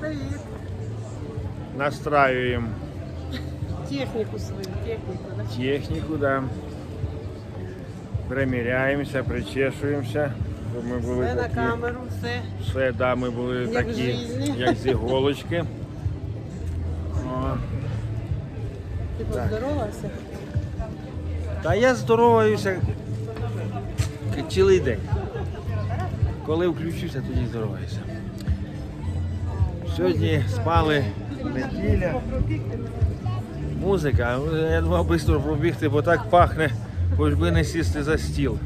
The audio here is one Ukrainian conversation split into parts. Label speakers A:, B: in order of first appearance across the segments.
A: Привіт.
B: Настраюємо
A: Техніку свою, техніку. да?
B: техніку, да. Приміряємося, причешуємося. Щоб ми були
A: Все на
B: такі.
A: камеру, все.
B: Все, да, ми були
A: Як в
B: такі,
A: житті.
B: як з іголочки. О,
A: Ти поздоровався?
B: Та я здороваюся цілий день. Коли включуся, тоді здороваюся. Сьогодні спали неділя. Музика. Я думав швидко пробігти, бо так пахне, хоч би не сісти за стіл.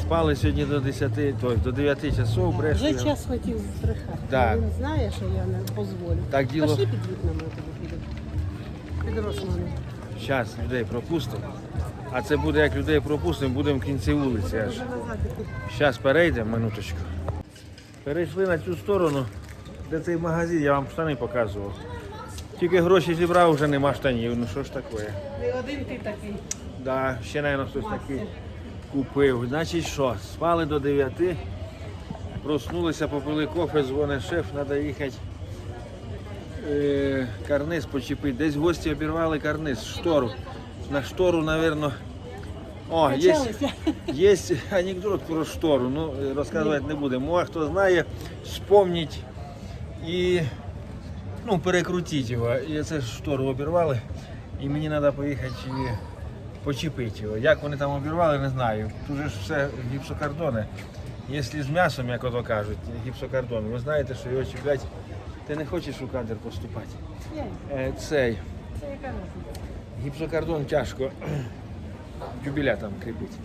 B: Спали сьогодні до 10, той, до 9 часов,
A: Вже
B: брешли.
A: час хотів збрехати.
B: Да.
A: Він знає, що я не дозволю.
B: Так діло.
A: Пошли під вікнами тобі піду. Під.
B: Зараз людей пропустимо. А це буде як людей пропустимо, будемо в кінці вулиці аж. Зараз перейдемо, минуточку. Перейшли на цю сторону, де цей магазин, я вам штани показував. Тільки гроші зібрав, вже нема штанів. Ну що ж таке?
A: Не один ти такий.
B: Да, ще, мабуть, хтось такий купив. Значить що, спали до 9, проснулися, попили кофе, дзвонить шеф, треба їхати. Е, карниз почепити. Десь гості обірвали карниз, штору. На штору, мабуть. О,
A: Качалися.
B: є анекдот про штору. Ну, розказувати не будемо. А хто знає, спомніть і ну, перекрутіть його. І це штору обірвали. І мені треба поїхати і почепити його. Як вони там обірвали, не знаю. Тут же ж все гіпсокартони. Якщо з м'ясом, як ото кажуть, гіпсокартон, ви знаєте, що його чіплять. Ти не хочеш у кадр поступати. Е, цей
A: Це яка?
B: Гіпсокартон тяжко юбіля там кріпити.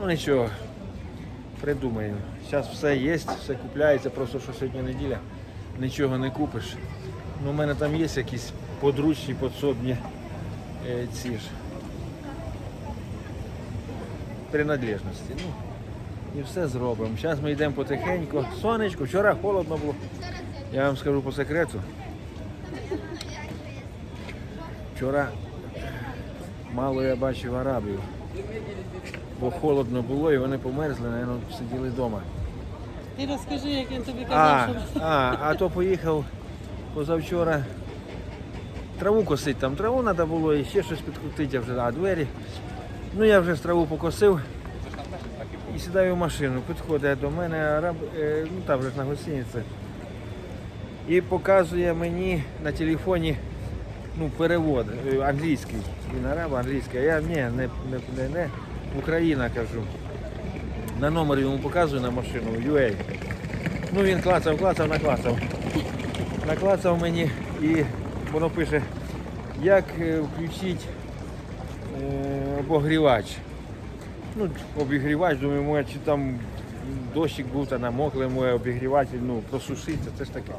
B: Ну нічого, придумаю. Зараз все є, все купляється, просто що сьогодні неділя, нічого не купиш. Ну, у мене там є якісь подручні, подсобні е, ці ж принадлежності. Ну, і все зробимо. Зараз ми йдемо потихеньку. Сонечко, вчора холодно було. Я вам скажу по секрету. Вчора мало я бачив арабів, бо холодно було і вони померзли, мабуть, сиділи вдома.
A: Ти розкажи, як він тобі
B: А,
A: казав, що
B: а, а то поїхав позавчора траву косити. Там траву треба було і ще щось підкрутити, а вже а двері. Ну я вже траву покосив і сідаю в машину. Підходить до мене араб, е, ну там вже на гостиниці. І показує мені на телефоні ну, перевод е, англійський. Він араб, англійський. А я ні, не, не, не, не Україна кажу. На номер йому показую на машину UA. Ну він клацав, клацав, наклацав. Наклацав мені і воно пише, як е, включити е, обогрівач. Ну, обігрівач, думаю, моє, чи там дощик був та намокли, моє обігрівач, ну, просушиться, це ж таке.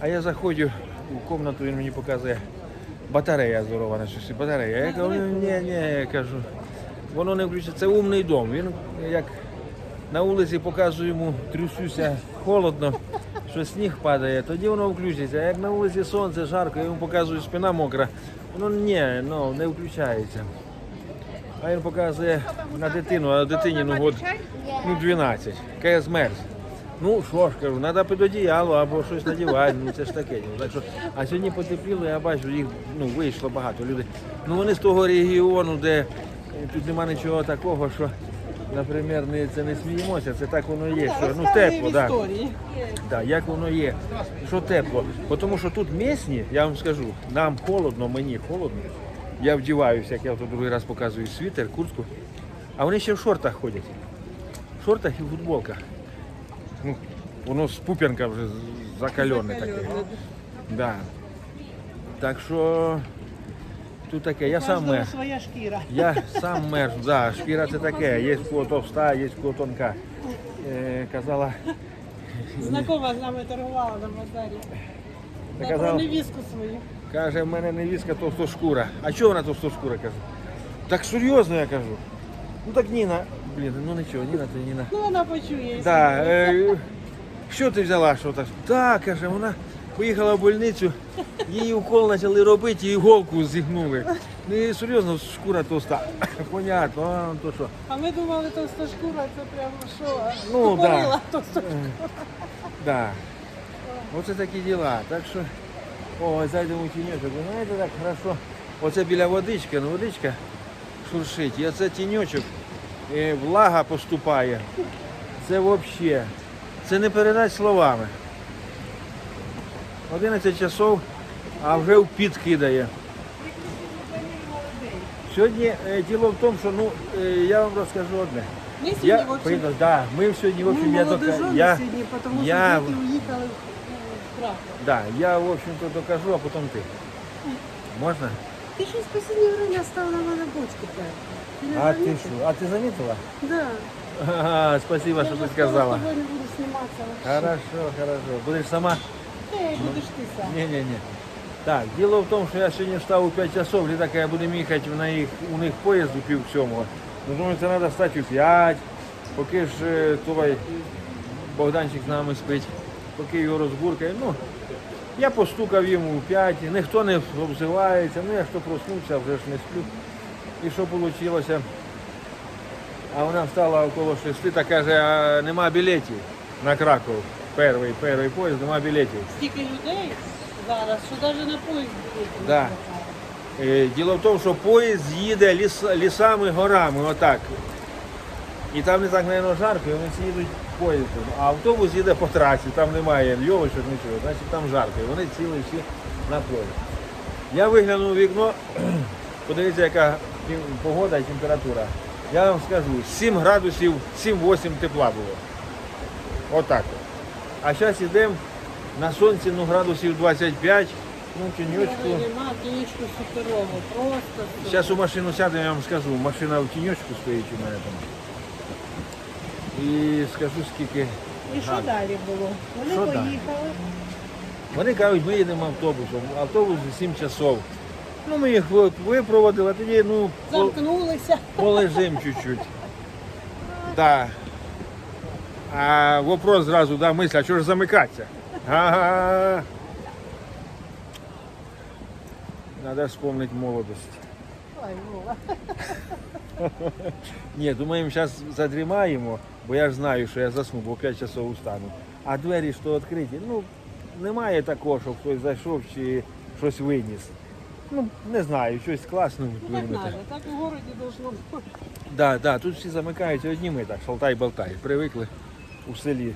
B: А я заходжу у кімнату, він мені показує, батарея зорована, щось, батарея. Я кажу, ні, ні, я кажу, воно не включиться, це умний дом. Він як на вулиці показую йому, трясуся, холодно, що сніг падає, тоді воно включиться. А як на вулиці сонце, жарко, я йому показую, спина мокра, воно ні, ну, не включається. А він показує на дитину, а дитині ну, год ну, 12. Каже, змерз. Ну що ж кажу, треба під одіяло або щось надівати, ну це ж таке. Ну, Так що, а сьогодні потепліло, я бачу, їх ну, вийшло багато людей. Ну вони з того регіону, де е, тут нема нічого такого, що, наприклад, не, це не сміємося, це так воно є. Що, ну тепло, так. Да, як воно є, що тепло. Тому що тут місні, я вам скажу, нам холодно, мені холодно. Я вдіваюся, як я тут другий раз показую світер, куртку. А вони ще в шортах ходять. В шортах і в футболках. Воно з пуп'янка вже закальоне таке. Да. Так що тут таке, я сам
A: Кожного своя шкіра.
B: Я сам мерз, да, шкіра це таке, є в кого товста, є в кого тонка. Е, казала,
A: Знакома з нами торгувала на базарі.
B: Та
A: Та про
B: казав-
A: невістку свою.
B: Каже, в мене невістка товстошкура. А чого вона товстошкура кажу? Так серйозно я кажу. Ну так Ніна, блін, ну нічого, Ніна то Ніна.
A: Ну вона почує.
B: Да, е, що ти взяла, що так? Так, каже, вона Поїхала в больницю, їй укол почали робити, і іголку зігнули. Ну і серйозно, шкура товста. Понятно, а то що.
A: А ми думали, товста шкура, це прямо що?
B: Ну, да.
A: Тупорила товста
B: Да. Оце такі діла. Так що, о, зайдемо в тіньочок. Ви знаєте, так хорошо. Оце біля водички, ну водичка шуршить. І оце тіньочок, е, влага поступає. Це взагалі. Це не передати словами. 11 часов, а вже в піт кидає. Сьогодні е, діло в тому, що ну, е, я вам розкажу одне.
A: Ми сьогодні,
B: Я,
A: в общем,
B: поїду, да, ми сьогодні, в общем,
A: ми
B: я,
A: молодожони
B: дока- я,
A: сьогодні, тому
B: я-
A: що діти уїхали в Краков.
B: Да, я, в общем-то, докажу, а потом ты. Можно?
A: Ти щось в останнє время став на мене бочку п'яти. Ти не
B: А ты
A: замітив?
B: что? А ты заметила?
A: Да.
B: Ага, спасибо,
A: Я
B: что ты сказала.
A: з тобою не буду зніматися. вообще.
B: Хорошо, хорошо. Будешь сама?
A: Та й будеш ти сам.
B: Не-не-не. Так, дело в том, что я сегодня встал у 5 часов, літака я буду їхати на їх, у них поїзд у пів сьомого. Ну, думаю, це треба стати у 5, поки ж е, той Богданчик з нами спить, поки його розбуркає. Ну, я постукав йому у 5, ніхто не обзивається, ну я ж то проснувся, вже ж не сплю. І що вийшло? А вона встала около 6 та каже, а нема білетів на Краков. Перший, перший поїзд, нема білетів.
A: Стільки людей зараз, що навіть на поїзд буде.
B: Да. Е, Діло в тому, що поїзд їде ліс, лісами, горами, отак. І там не так, мабуть, жарко, і вони всі їдуть поїздом. А автобус їде по трасі, там немає льовочок, нічого, значить там жарко. І вони ціли всі на поїзд. Я виглянув у вікно, подивіться, яка погода і температура. Я вам скажу, 7 градусів, 7-8 тепла було. Отак. от. А зараз йдемо на сонці ну, градусів 25, ну, тіньочку.
A: Нема, тінічку суперово, просто.
B: Зараз у машину сядемо, я вам скажу. Машина в тіньочку стоїть у мене там. І скажу скільки.
A: І що далі було? Вони
B: Що далі?
A: поїхали.
B: Вони кажуть, ми їдемо автобусом. Автобус за 7 часов. Ну ми їх випроводили, а тоді ну по-
A: Замкнулися.
B: полежим чуть-чуть. Да. А вопрос зразу, да, мисля, а що ж замикатися? Ага. Надо вспомнить молодость.
A: Ой, Вова.
B: Ні, думаємо, зараз задрімаємо, бо я ж знаю, що я засну, бо в 5 часов устану. А двері то відкриті. Ну, немає такого, щоб хтось зайшов чи щось виніс. Ну, не знаю, щось класно
A: Ну так надо, так у городі должно бути.
B: Да, да, тут всі замикаються одні ми так, шалтай-болтай. Привикли у селі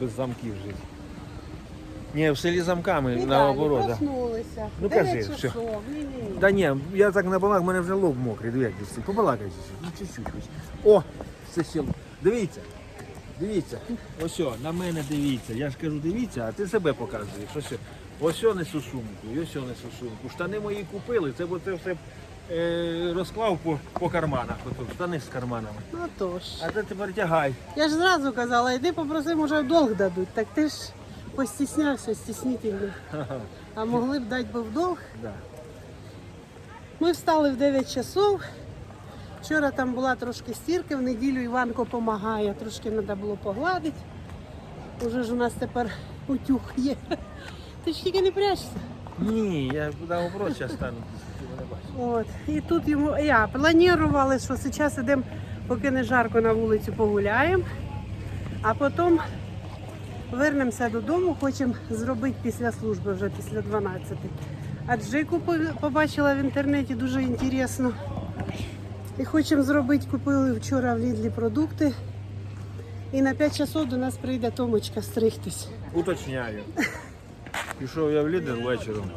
B: без замків жити. Ні, в селі замками
A: І
B: наоборот.
A: далі
B: Ну,
A: Дев'ять
B: кажи, все.
A: часов. Ні-ні-ні.
B: Да ні, я так на балак, в мене вже лоб мокрий, дивіться, побалакайте. Ну, чуть-чуть хоч. О, це ще. Дивіться. Дивіться. Ось на мене дивіться. Я ж кажу, дивіться, а ти себе показуєш. Ось. Ось о несу сумку, ось о несу сумку. Штани мої купили, це бо це все е, розклав по, по карманах. Ото, штани з карманами.
A: Ну тож.
B: А ти тепер тягай.
A: Я ж зразу казала, йди попроси, може в долг дадуть. Так ти ж постіснявся, стіснительний.
B: Ха-ха.
A: А могли б дати би в долг.
B: Да.
A: Ми встали в 9 часов. Вчора там була трошки стірки, в неділю Іванко допомагає, трошки треба було погладити. Уже ж у нас тепер утюг є. Ти ж тільки не прячешся.
B: Ні, я куди вопрос зараз стану, ти мене бачиш.
A: От. І тут йому я планували, що зараз йдемо, поки не жарко на вулицю погуляємо, а потім вернемося додому, хочемо зробити після служби вже після 12. А Джику по- побачила в інтернеті дуже інтересно. І хочемо зробити, купили вчора в Лідлі продукти. І на 5 часов до нас прийде Томочка стригтись.
B: Уточняю. Пішов я в лідер вечором.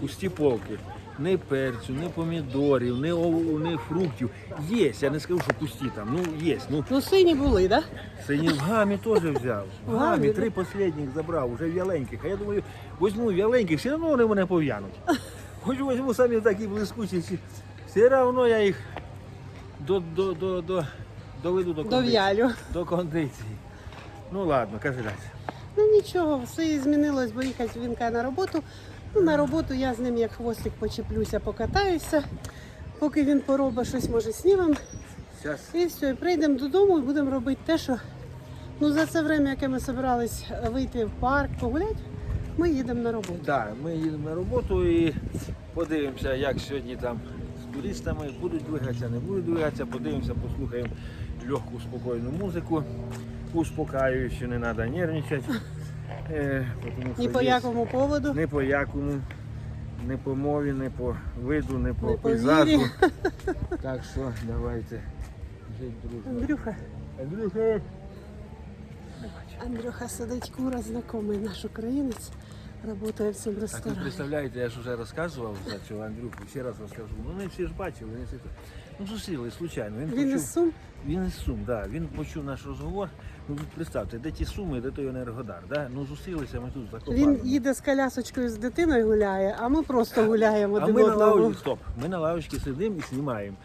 B: Пусті полки. Ні перцю, ні помідорів, ні, ов- ні фруктів. Є, я не скажу, що пусті там. Ну, є. Ну,
A: Ну, сині були, так?
B: сині в гамі теж взяв. В
A: гамі,
B: три останніх забрав, вже в'яленьких. А я думаю, візьму в'яленьких, все одно вони мене пов'януть. Хоч візьму самі такі блискучі, все одно я їх до, до, до, до, доведу до
A: До
B: кондиції.
A: в'ялю.
B: До кондиції. Ну ладно, кажи далі.
A: Ну нічого, все і змінилось, бо їхати він на роботу. Ну, на роботу я з ним як хвостик почеплюся, покатаюся. Поки він поробить щось, може, снімемо. І все, і прийдемо додому і будемо робити те, що ну, за це время, яке ми збирались вийти в парк, погуляти, ми їдемо на роботу.
B: Да, ми їдемо на роботу і подивимося, як сьогодні там з туристами будуть двигатися, не будуть двигатися, подивимося, послухаємо легку, спокійну музику, успокаюючу, не треба нервничати. Е, тому що
A: Ні по
B: є-
A: якому поводу.
B: Ні по якому, не по мові, не по виду, не по
A: по
B: пейзажу.
A: вірі.
B: Так що давайте жити дружно.
A: Андрюха,
B: Андрюха!
A: Андрюха сидить кура, знайомий наш українець, працює в цьому
B: Так ви
A: ресторані.
B: представляєте, я ж вже розказував за цього Андрюху, ще раз розкажу. Ну не всі ж бачили, не всі. Ну зустріли, случайно. Він,
A: Він
B: почув,
A: із Сум,
B: він із Сум, да. він почув наш розговор. Ну представте, де ті суми, де той Енергодар. Да? Ну зустрілися ми тут закопали.
A: він їде з колясочкою з дитиною гуляє, а ми просто гуляємо
B: А
A: один
B: ми на
A: одного.
B: лавочці, стоп, ми на лавочці сидимо і знімаємо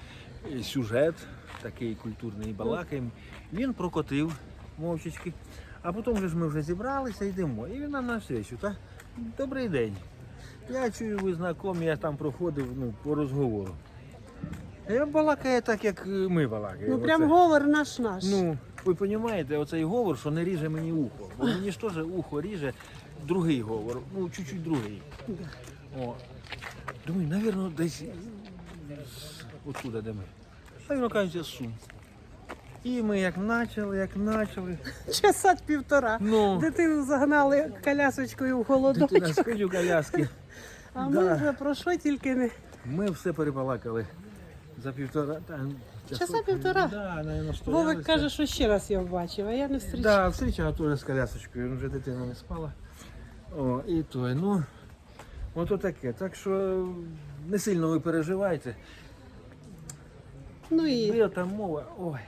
B: е, сюжет, такий культурний балакаємо. Він прокотив мовчечки, а потім вже ж ми вже зібралися, йдемо. І він нам навстречу, так? Добрий день. Я чую, ви знайомі, я там проходив ну, по розговору. Я балакає так, як е, ми балакаємо.
A: Ну прям
B: Оце.
A: говор наш наш.
B: Ну, ви розумієте, оцей говор, що не ріже мені ухо. Бо мені ж теж ухо ріже другий говор, ну чуть-чуть другий. О. Думаю, напевно, десь оттуда, де ми. А він з сум. І ми як почали, як почали.
A: Часа півтора.
B: Ну,
A: Дитину загнали колясочкою в
B: дитина у коляски.
A: А
B: Да.
A: ми вже про що тільки не.
B: Ми все перебалакали за півтора. Та,
A: Часа півтора?
B: Да, наверное,
A: Вовик каже, що ще раз я бачив, а я не зустрічала.
B: Да, встреча теж з колясочкою, вже дитина не спала. О, і той, ну, ото таке. Так що не сильно ви переживайте.
A: Ну і
B: Де там мова? Ой.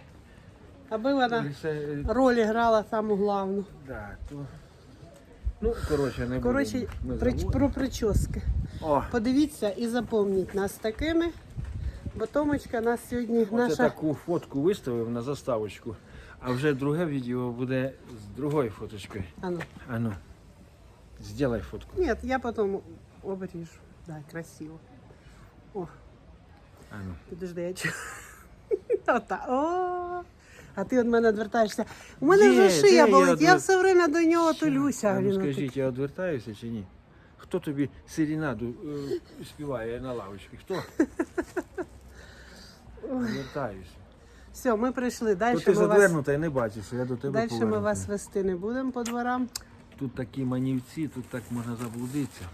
A: Аби вона
B: все, е,
A: роль грала саму главну.
B: да, то... Ну, коротше, не
A: Коротше. При, про прически.
B: О,
A: Подивіться і запомніть нас такими, бо Томочка нас сьогодні
B: оце
A: наша.
B: таку фотку виставив на заставочку, а вже друге відео буде з другою фоточкою.
A: Ану.
B: Ану, зробай фотку.
A: Ні, я потім обріжу. Да, красиво. О,
B: Ану.
A: підожди, я. Ота. О, а ти від мене відвертаєшся. У мене вже
B: де
A: шия
B: я
A: болить, я все время до нього толюся.
B: А ну
A: Він
B: скажіть, я відвертаюся чи ні? Хто тобі серенаду е, співає на лавочці? Хто? Відвертаюся.
A: Все, ми прийшли.
B: То
A: Далі
B: ти
A: ми вас,
B: задвернута і не бачиш, що я до тебе
A: далі ми вас вести не будемо по дворам.
B: Тут такі манівці, тут так можна заблудитися.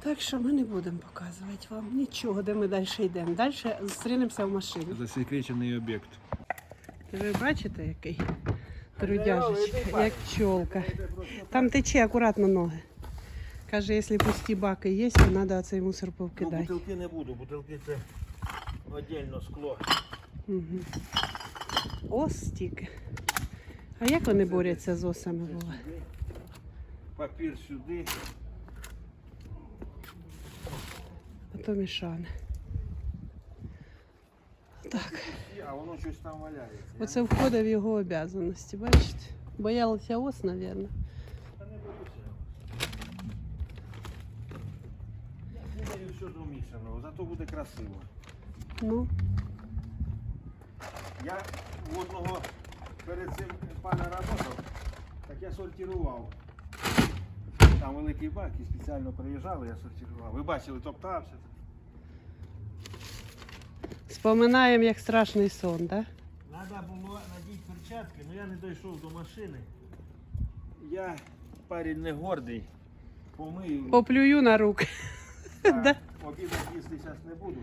A: Так що ми не будемо показувати вам нічого, де ми далі йдемо. Далі зустрінемося в машині.
B: Засекречений об'єкт.
A: Ви бачите, який трудяжечка, як пчолка. Там тече акуратно ноги. Каже, якщо пусті баки є, то треба цей мусор
B: Ну,
A: повкидати.
B: бутилки не буду, бутилки це віддільно скло.
A: Угу. Ос тільки. А як вони борються з осами Вова?
B: Папір сюди.
A: А то мішане. Так,
B: А воно щось там валяється.
A: оце входить в його обов'язаності, бачите? Боялися ос, мабуть.
B: Все домішано, зато буде красиво.
A: Ну,
B: Я в одного перед цим пана работав, так я сортував. Там великий бак і спеціально приїжджали, я сортував. Ви бачили, топтався.
A: Споминаємо, як страшний сон, так? Да?
B: Треба було надіти перчатки, але я не дійшов до машини. Я парень не гордий, помию.
A: Поплюю на руки. Да.
B: Обідати їсти зараз не буду.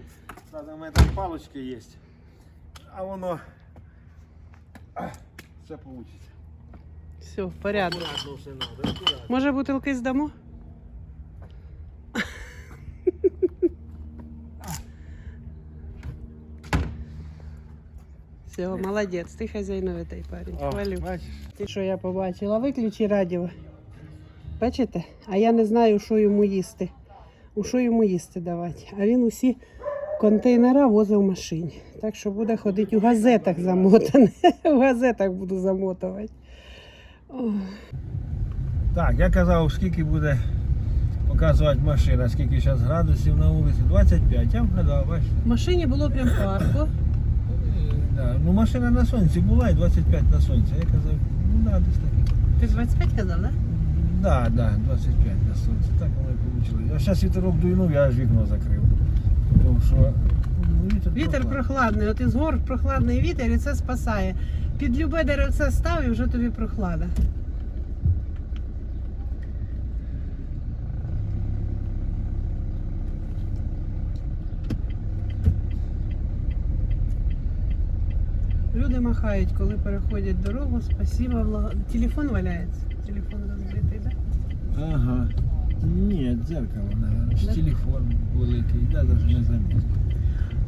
B: Правда, у мене там палочки є. А воно все вийде.
A: Все, порядок.
B: Акуратно все треба.
A: Може бутилки здамо? Все, молодець, ти хазяйновитий парень. Хвалю.
B: бачиш?
A: Ти що я побачила? Виключи радіо. Бачите? А я не знаю, що йому їсти. У що йому їсти давати. А він усі контейнера возив в машині. Так що буде ходити у газетах замотане. У газетах буду замотувати.
B: Так, я казав, скільки буде показувати машина, скільки зараз градусів на вулиці. 25, я вгадав, бачите.
A: В машині було прям парко.
B: Да. Ну машина на сонці була і 25 на сонці. Я казав, ну да, десь таке.
A: Ти 25 казав, да?
B: Да, да, 25 на сонце. Так воно і вийшло. А зараз вітерок дуйнув, я аж вікно закрив. Тому що ну, вітер,
A: Вітер
B: прохладний.
A: прохладний, от із гор прохладний вітер і це спасає. Під любе деревце став і вже тобі прохлада. Люди махають, коли переходять дорогу. Спасибо, благо... Телефон валяється. Телефон розбитий, так?
B: Ага. Ні, дзеркало, наверное.
A: Да?
B: Телефон великий, я навіть не замітив.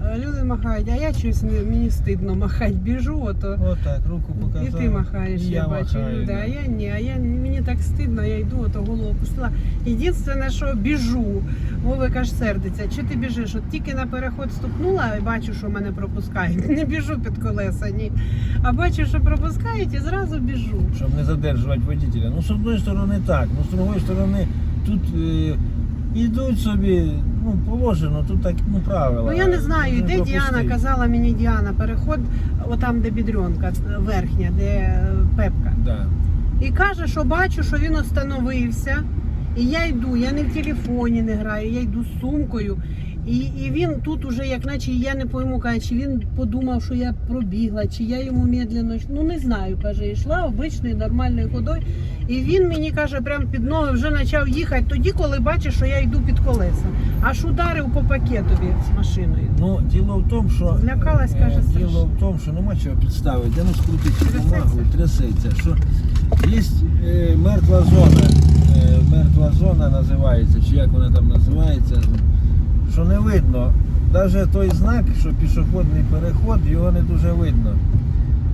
A: Е, Люди махають, а я щось не- мені стидно махати. Біжу, ото.
B: Отак, руку
A: І ти махаєш,
B: і
A: я, бачу
B: махаю,
A: люди,
B: да.
A: а я ні, а я мені так стидно, я йду, ото голову опустила. Єдине, що біжу, Вовик аж сердиться. Чи ти біжиш? От тільки на переход ступнула і бачу, що мене пропускають. Не біжу під колеса, ні. А бачу, що пропускають і зразу біжу.
B: Щоб не задержувати водителя. Ну, з одної сторони так, ну з другої сторони тут е, йдуть собі, ну, положено, тут так, ну, правила.
A: Ну я не знаю, де. Діана, казала мені Діана, переход, отам, де бідрьонка, верхня, де е, пепка.
B: Да.
A: І каже, що бачу, що він остановився. І я йду, я не в телефоні не граю, я йду з сумкою. І, і він тут уже, як наче я не пойму, каже, чи він подумав, що я пробігла, чи я йому медленно, ну не знаю, каже, йшла обичною нормальною ходою. І він мені каже, прямо під ноги вже почав їхати тоді, коли бачить, що я йду під колеса. Аж ударив по пакетові з машиною.
B: Ну, діло в тому, що
A: Злякалась,
B: е,
A: каже,
B: діло
A: страшно.
B: в тому, що нема чого підставити. Я ну скрутити бумагу, трясеться. Що є е, мертва зона. Е, мертва зона називається, чи як вона там називається, що не видно. Навіть той знак, що пішохідний переход, його не дуже видно.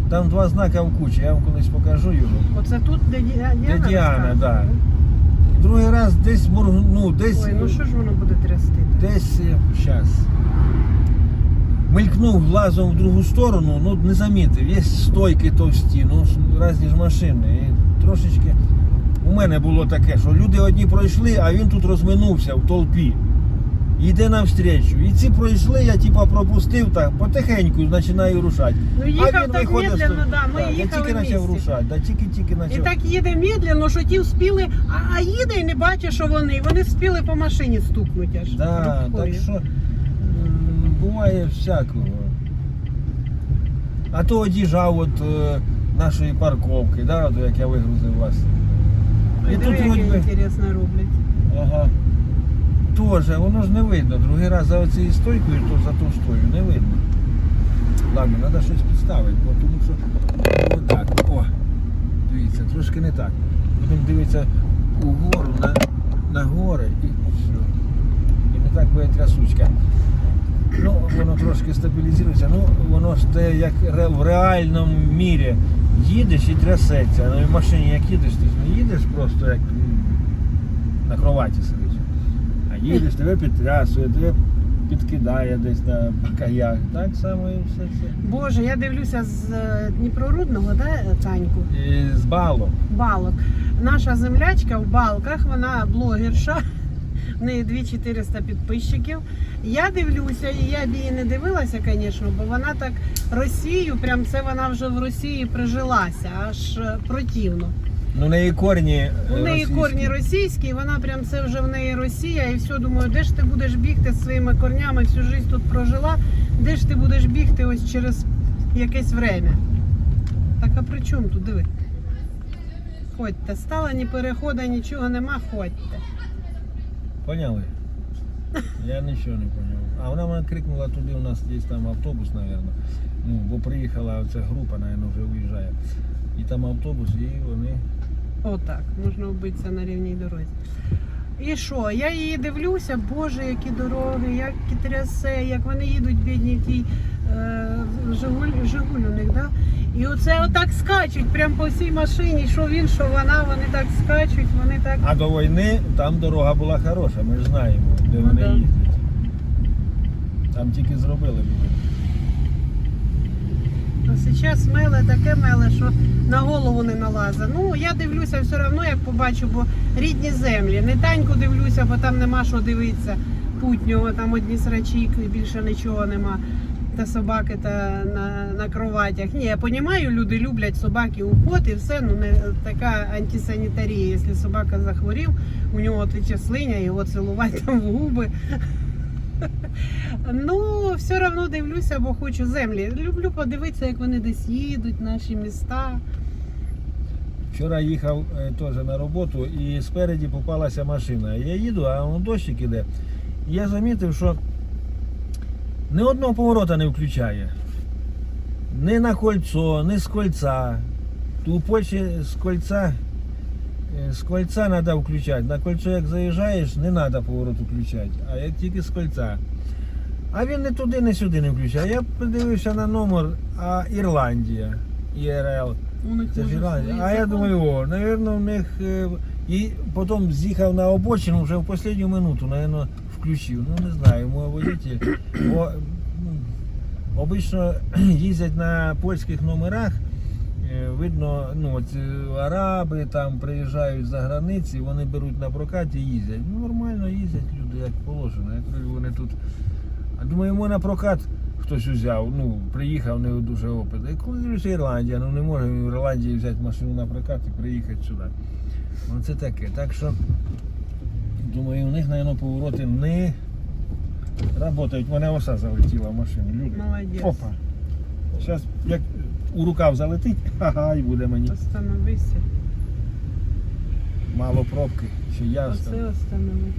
B: Там два знака в кучі, я вам колись покажу його.
A: Оце тут, де Ді- Діана.
B: Діана,
A: розказує,
B: да. Другий раз десь моргну, ну, десь.
A: Ой, ну що ж воно буде трясти?
B: Десь зараз. Мелькнув глазом в другу сторону, ну не замітив. Є стойки товсті, ну різні ж машини. І трошечки у мене було таке, що люди одні пройшли, а він тут розминувся в толпі. Йде навстрічу. І ці пройшли, я типа пропустив так, потихеньку починаю рушати.
A: Ну, їхав так медленно, да, ми
B: я
A: їхали
B: тільки почав рушати, да, тільки-тільки
A: І так їде медленно, що ті вспіли, а, а їде і не бачить, що вони. Вони вспіли по машині стукнути аж.
B: Да, так що буває всякого. А то одіжав от е, нашої парковки, да, от як я вигрузив вас.
A: Ой,
B: І тут вроді
A: інтересно роблять.
B: Ага. Тоже, воно ж не видно. Другий раз за оцією стойкою, то за товстою не видно. Ладно, треба щось підставити, бо тому що отак. О, дивіться, трошки не так. Будемо дивитися угору на, на гори і все. І не так буде трясучка. Ну, воно трошки стабілізується, ну воно ж те як в реальному мірі їдеш і трясеться. Ну і в машині як їдеш, ти ж не їдеш просто як на кроваті сидиш. Їдеш, тебе підтрясує, тебе підкидає десь на каях. Так само і все це.
A: Боже, я дивлюся з е, Дніпрорудного, да, Таньку,
B: І з балом.
A: балок. Наша землячка в балках, вона блогерша. В неї 2400 підписчиків. Я дивлюся, і я б її не дивилася, звісно, бо вона так Росію, прям це вона вже в Росії прижилася, аж е, противно.
B: Ну, неї корні. е,
A: У неї
B: російські.
A: корні російські, і вона прям це вже в неї Росія, і все думаю, де ж ти будеш бігти зі своїми корнями, всю життя тут прожила, де ж ти будеш бігти ось через якесь время. Так а при чому тут диви? Ходьте, стала ні переходу, нічого нема, ходьте.
B: Поняли? Я нічого не поняв. А вона мене крикнула туди, у нас є там автобус, мабуть. Ну, бо приїхала ця група, мабуть, вже виїжджає. І там автобус, і вони.
A: Отак, можна вбитися на рівній дорозі. І що? Я її дивлюся, боже, які дороги, як трясе, як вони їдуть бідні в тій е, Жигуль, Жигуль у них, да? І оце отак скачуть, прямо по всій машині, що він, що вона, вони так скачуть, вони так.
B: А до війни там дорога була хороша, ми ж знаємо, де
A: Ну,
B: вони
A: да.
B: їздять. Там тільки зробили.
A: А зараз меле таке меле, що на голову не налазить. Ну, я дивлюся все одно, як побачу, бо рідні землі. Не таньку дивлюся, бо там нема що дивитися. Путнього, там одні срачі, і більше нічого нема. та собаки та на, на кроватях. Ні, я розумію, люди люблять собаки уход і все, ну не така антисанітарія. Якщо собака захворів, у нього тече слиня, його цілувати там в губи. Ну, все одно дивлюся, бо хочу землі. Люблю подивитися, як вони десь їдуть, наші міста.
B: Вчора їхав е, теж на роботу і спереді попалася машина. Я їду, а он дощик іде. Я замітив, що ні одного поворота не включає. Ні на кольцо, ні з кольця. У Польщі з кольця, з кольця треба включати. На кольцо як заїжджаєш, не треба поворот включати, а як тільки з кольця. А він не туди, не сюди не включає. Я подивився на номер, а Ірландія, ІРЛ. Це ж Ірландія. А я думаю, о, напевно, в них. е, І потім з'їхав на обочину вже в останню минуту, напевно, включив. Ну не знаю, мой водитель. Бо ну, обично їздять на польських номерах. Е, Видно, ну от е, араби там приїжджають за границі, вони беруть на прокат і їздять. Ну нормально їздять люди, як положено. Як вони тут. А думаю, йому на прокат хтось узяв, ну, приїхав не дуже опит. І коли дивлюся Ірландія, ну не може в Ірландії взяти машину на прокат і приїхати сюди. Ну це таке. Так що, думаю, у них, мабуть, повороти не працюють. У мене оса залетіла в машину. Люди.
A: Молодець.
B: Опа. Зараз як у рукав залетить, ага, і буде мені.
A: Остановися.
B: Мало пробки, ще я
A: Оце останови.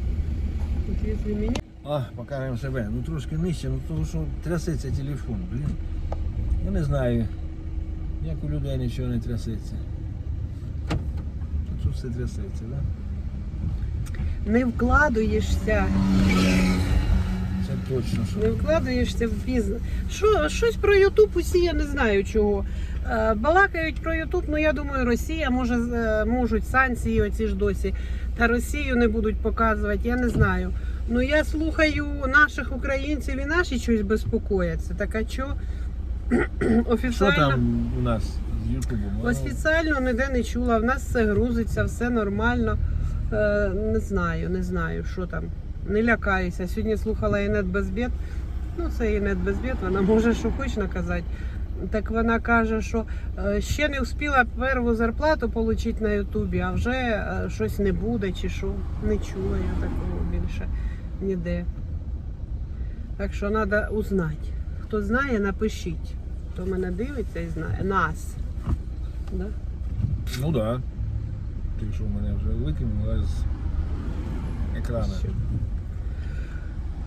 A: Якщо мені
B: А, покажемо себе. Ну трошки нижче, ну тому що трясеться телефон, блін. Я не знаю, як у людей нічого не трясеться. Тут все трясеться, так? Да?
A: не вкладуєшся,
B: точно, що.
A: не вкладуєшся в бізнес. Що, щось про Ютуб усі, я не знаю чого. Е, Балакають про Ютуб, ну я думаю, Росія може е, можуть санкції оці ж досі. Та Росію не будуть показувати, я не знаю. Ну я слухаю наших українців і наші щось безпокояться. Так а що?
B: Що
A: Офіційно.
B: там у нас з Ютубом? Ну,
A: Офіціально ніде не чула. В нас все грузиться, все нормально. Е, не знаю, не знаю, що там. Не лякаюся. Сьогодні слухала Інет Безбєд. Ну, це Інет Безбєд, вона може що хоч наказати. Так вона каже, що е, ще не встигла перву зарплату отримати на Ютубі, а вже е, щось не буде чи що. Не чула я такого більше ніде. Так що треба узнати. Хто знає, напишіть. Хто мене дивиться і знає. Нас. Да?
B: Ну так. Да. Ти що мене вже викинула з екрану.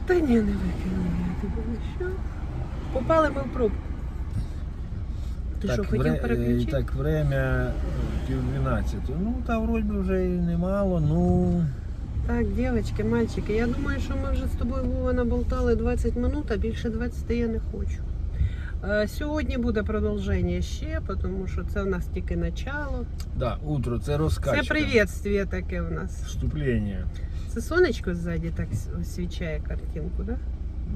A: Та ні, не тебе. ну Що? Попали ми в пробку. Ти що, хотів
B: е,
A: переключити?
B: так, время пів 12. Ну, та вроді вже і немало, ну.
A: Так, дівчатки, мальчики, я думаю, що ми вже з тобою Вова наболтали 20 минут, а більше 20 я не хочу. Е, Сьогодні буде продовження ще, тому що це в нас тільки начало.
B: Да, утро, це розкачка.
A: Це привітствие таке в нас.
B: Вступлення.
A: Це сонечко ззаді так освічає картинку, да?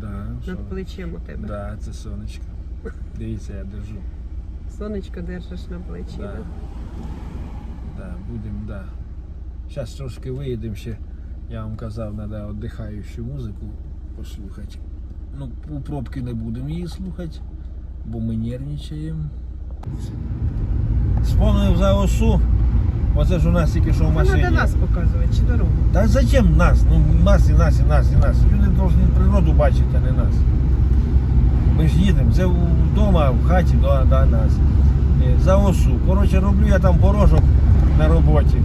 B: Да?
A: Над плечем у тебе.
B: Да, це сонечко. Дивіться, я держу.
A: Сонечко держиш на плечі.
B: Да.
A: Да.
B: Да, будемо, да. Зараз трошки виїдемо ще. Я вам казав, треба віддихаючу музику послухати. Ну, у пробки не будемо її слухати, бо ми нервничаємо. Сповнив за осу. Оце ж у нас тільки що в машині.
A: треба нас показувати, чи дорогу.
B: Та зачем нас? Ну нас і нас, і нас, і нас. Люди повинні природу бачити, а не нас. Ми ж їдемо, це вдома, в хаті до, до нас. Е, За осу. Коротше, роблю я там порожок на роботі.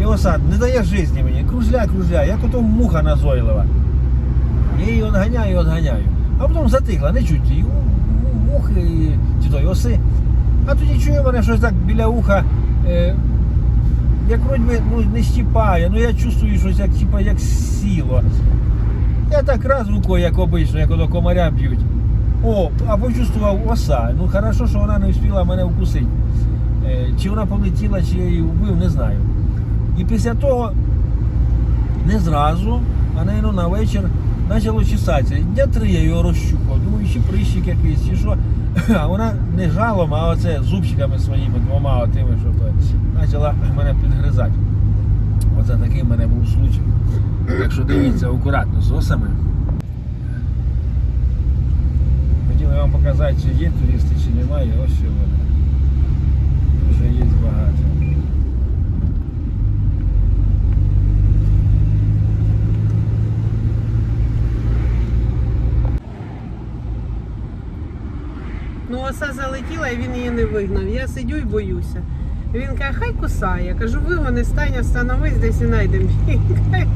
B: І оса не дає житті мені. Кружля, кружля, як ото муха назойлива. Я її відганяю, відганяю. А потім затихла, не чуть її. Мухи чи то й оси. А тоді чую мене щось так біля уха. Як вроді ну, не щіпає, ну я чувствую щось як, типа, як сіло. Я так раз рукою, як обично, як ото комаря б'ють. О, а почувствував оса. Ну хорошо, що вона не встигла мене вкусити. Е, чи вона полетіла, чи я її вбив, не знаю. І після того не зразу, а навіть на вечір почало чесатися. Дня три я його розщухав. Думаю, чи прищик якийсь, чи що. А вона не жалом, а оце зубчиками своїми двома отими, що то почала мене підгризати. Оце такий в мене був случай. Так що дивіться акуратно з осами. Хотіли вам показати, чи є туристи, чи немає. Ось що вони. Вже є багато.
A: Ну, оса залетіла і він її не вигнав. Я сидю і боюся. Він каже, хай кусає. Я кажу, вигони, стань, остановись десь і знайдемо. її». Хай,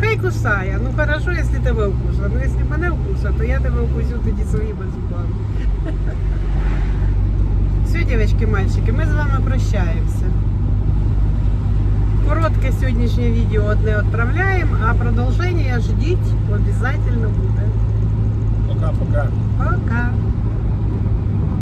A: хай кусає. Ну хорошо, якщо тебе вкуса. Ну якщо мене вкуса, то я тебе вкусю тоді своїми зубами. Все, дівчатки, мальчики, ми з вами прощаємося. Коротке сьогоднішнє відео одне відправляємо, а продовження ждіть, обов'язково буде.
B: Пока-пока.
A: Пока!